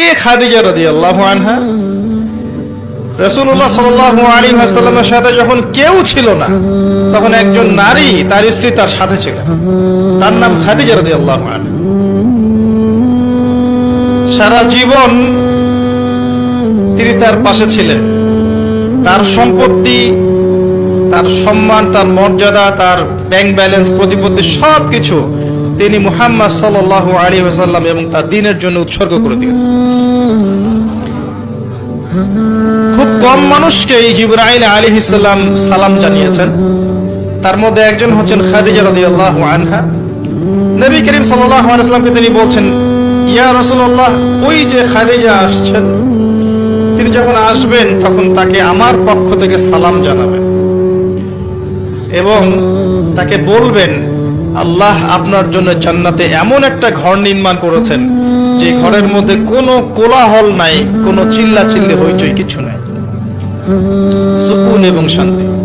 কে খাদিজা রাদিয়াল্লাহু আনহা? রাসূলুল্লাহ সাল্লাল্লাহু আলাইহি ওয়াসাল্লামের সাথে যখন কেউ ছিল না, তখন একজন নারী তার স্ত্রী তার সাথে ছিল। তার নাম খাদিজা আনহা। সারা জীবন তিনি তার পাশে ছিলেন। তার সম্পত্তি, তার সম্মান, তার মর্যাদা, তার ব্যাংক ব্যালেন্স প্রতিপত্তি সবকিছু তিনি মুহাম্মদ সাল্লাল্লাহু আলাইহি ওয়াসাল্লাম এবং তার দিনের জন্য উৎসর্গ করে দিয়েছেন। খুব কম মানুষকে এই জিবরাইল আলাইহিস সালাম সালাম জানিয়েছেন। তার মধ্যে একজন হচ্ছেন খাদিজা রাদিয়াল্লাহু আনহা। নবী করিম সাল্লাল্লাহু আলাইহি ওয়াসাল্লামকে তিনি বলছেন, ইয়া রাসূলুল্লাহ, ওই যে খাদিজা আসছেন, তিনি যখন আসবেন তখন তাকে আমার পক্ষ থেকে সালাম জানাবেন এবং তাকে বলবেন আল্লাহ আপনার জন্য জান্নাতে এমন একটা ঘর নির্মাণ করেছেন, যে ঘরের মধ্যে কোনো কোলাহল নাই, কোনো চিল্লা চিল্লি হইচই কিছু নাই। সুকুন এবং শান্তি।